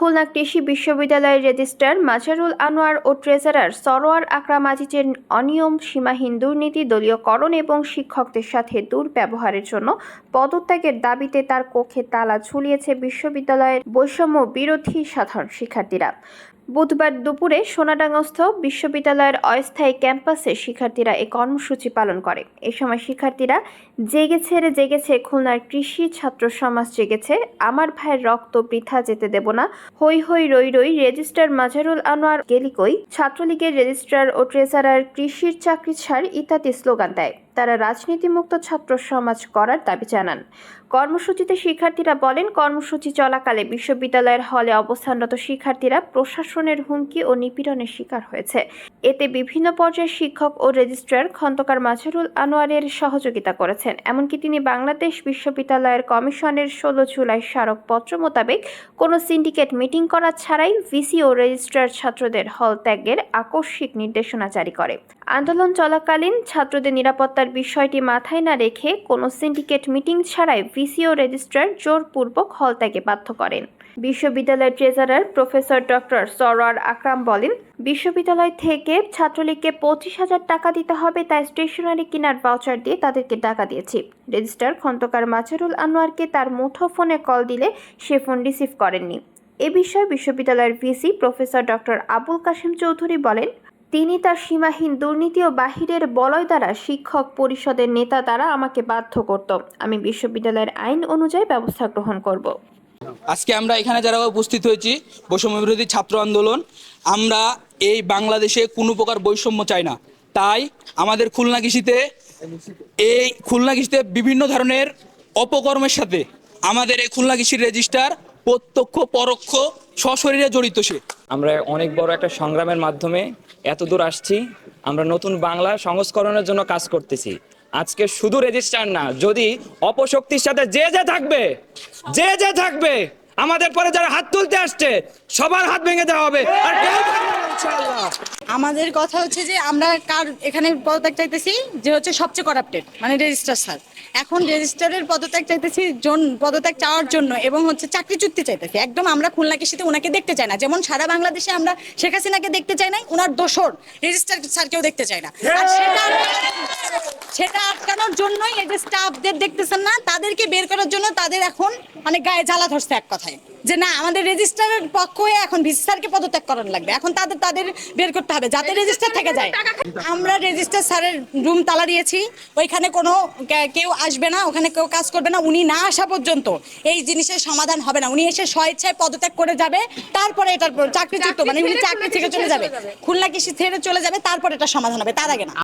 খুলনা কৃষি বিশ্ববিদ্যালয়ের রেজিস্ট্রার মাজারুল আনোয়ার ও ট্রেজারার সরোয়ার আকরাম আজিজের অনিয়ম সীমাহীন দুর্নীতি দলীয়করণ এবং শিক্ষকদের সাথে দুর্ব্যবহারের জন্য পদত্যাগের দাবিতে তার কক্ষে তালা ঝুলিয়েছে বিশ্ববিদ্যালয়ের বৈষম্য বিরোধী সাধারণ শিক্ষার্থীরা। বুধবার দুপুরে সোনাডাঙ্গস্থ বিশ্ববিদ্যালয়ের অস্থায়ী ক্যাম্পাসে শিক্ষার্থীরা এই কর্মসূচি পালন করে। এ সময় শিক্ষার্থীরা, জেগেছে রে, জেগেছে, খুলনার কৃষি ছাত্র সমাজ জেগেছে, আমার ভাইয়ের রক্ত বৃথা যেতে দেব না। হই হই, রই রই রেজিস্ট্রার মাজারুল আনোয়ার গেলিকই ছাত্রলীগের রেজিস্ট্রার ও ট্রেজারার কৃষির চাকরি ছাড় ইত্যাদি স্লোগান দেয়। তারা রাজনীতিমুক্ত ছাত্র সমাজ করার দাবি জানান। কর্মসূচিতে শিক্ষার্থীরা বলেন, কর্মসূচি চলাকালে বিশ্ববিদ্যালয়ের হলে অবস্থানরত শিক্ষার্থীরা প্রশাসনের হুমকি ও নিপীড়নের শিকার হয়েছে। এতে বিভিন্ন পর্যায়ের শিক্ষক ও রেজিস্ট্রার খন্দকার মাঝারুল আনোয়ারের সহযোগিতা করেছেন। এমনকি তিনি বাংলাদেশ বিশ্ববিদ্যালয়ের কমিশনের ষোলো জুলাই স্মারকপত্র মোতাবেক কোনো সিন্ডিকেট মিটিং করা ছাড়াই ভিসি ও রেজিস্ট্রার ছাত্রদের হল ত্যাগের আকস্মিক নির্দেশনা জারি করে। আন্দোলন চলাকালীন ছাত্রদের নিরাপত্তার বিষয়টি মাথায় না রেখে কোনো সিন্ডিকেট মিটিং ছাড়াই ভিসি ও রেজিস্ট্রার জোরপূর্বক হল ত্যাগে বাধ্য করেন। বিশ্ববিদ্যালয়ের treasurer professor doctor Sarwar Akram বলেন, বিশ্ববিদ্যালয় থেকে ছাত্রলীগকে পঁচিশ হাজার টাকা দিতে হবে, তাই স্টেশনারি কেনার ভাউচার দিয়ে তাদেরকে টাকা দিয়েছি। রেজিস্ট্রার খন্দকার মাজারুল আনোয়ারকে তার মুঠো ফোনে কল দিলে সে ফোন রিসিভ করেননি। এ বিষয়ে বিশ্ববিদ্যালয়ের VC professor doctor Abul Kashem Chowdhury বলেন তিনি তার সীমাহীন দুর্নীতি ও বাহিরের বলয় দ্বারা শিক্ষক পরিষদের নেতা দ্বারা আমাকে বাধ্য করত। আমি বিশ্ববিদ্যালয়ের আইন অনুযায়ী ব্যবস্থা গ্রহণ করব। আজকে আমরা এখানে যারা উপস্থিত হয়েছি, বৈষম্য বিরোধী ছাত্র আন্দোলন, আমরা এই বাংলাদেশে কোনো প্রকার বৈষম্য চাই না। তাই আমাদের খুলনা কৃষিতে, এই খুলনা কৃষিতে বিভিন্ন ধরনের অপকর্মের সাথে আমাদের এই খুলনা কৃষির রেজিস্টার প্রত্যক্ষ, পরোক্ষ সশরীরে জড়িত সে। আমরা অনেক বড় একটা সংগ্রামের মাধ্যমে এত দূর আসছি, আমরা নতুন বাংলা সংস্করণের জন্য কাজ করতেছি। আজকে শুধু রেজিস্টার না, যদি অপশক্তির সাথে যে যে থাকবে, যে যে থাকবে, আমাদের পরে যারা হাত তুলতে আসছে, সবার হাত ভেঙে দেওয়া হবে। আর কেউ। আমাদের কথা হচ্ছে যে আমরা কার এখানে পদত্যাগ চাইতেছি যে হচ্ছে সবচেয়ে করাপ্টেড মানে রেজিস্টার স্যার এখন রেজিস্টারের পদত্যাগ চাইতেছি জন পদত্যাগ চাওয়ার জন্য এবং হচ্ছে চাকরি চুক্তি চাইতেছি। একদম আমরা খুলনাকে কৃষিতে ওনাকে দেখতে চাই না। যেমন সারা বাংলাদেশে আমরা শেখ হাসিনাকে দেখতে চাই না ওনার দোসর রেজিস্টার স্যারকেও দেখতে চাই না। আর সেটা সেটা আটকানোর জন্যই এই যে স্টাফদের দেখতেছেন না তাদেরকে বের করার জন্য তাদের এখন অনেক গায়ে জ্বালা ধরছে এক কথায়। যে না আমাদের রেজিস্টারের পক্ষ হয়ে এখন ভিসি স্যারকে পদত্যাগ করানো লাগবে। এখন তাদের তাদের বের করতে হবে যাতে রেজিস্টার থেকে যায়। আমরা রেজিস্টার স্যারের রুম তালা দিয়েছি ওইখানে কোনো কেউ আসবে না ওখানে কেউ কাজ করবে না উনি না আসা পর্যন্ত এই জিনিসের সমাধান হবে না। উনি এসে স্বেচ্ছায় পদত্যাগ করে যাবে তারপরে এটার চাকরিচ্যুত মানে উনি চাকরি থেকে চলে যাবে। খুলনা কৃষি ছেড়ে চলে যাবে তারপর এটা সমাধান হবে তার আগে না।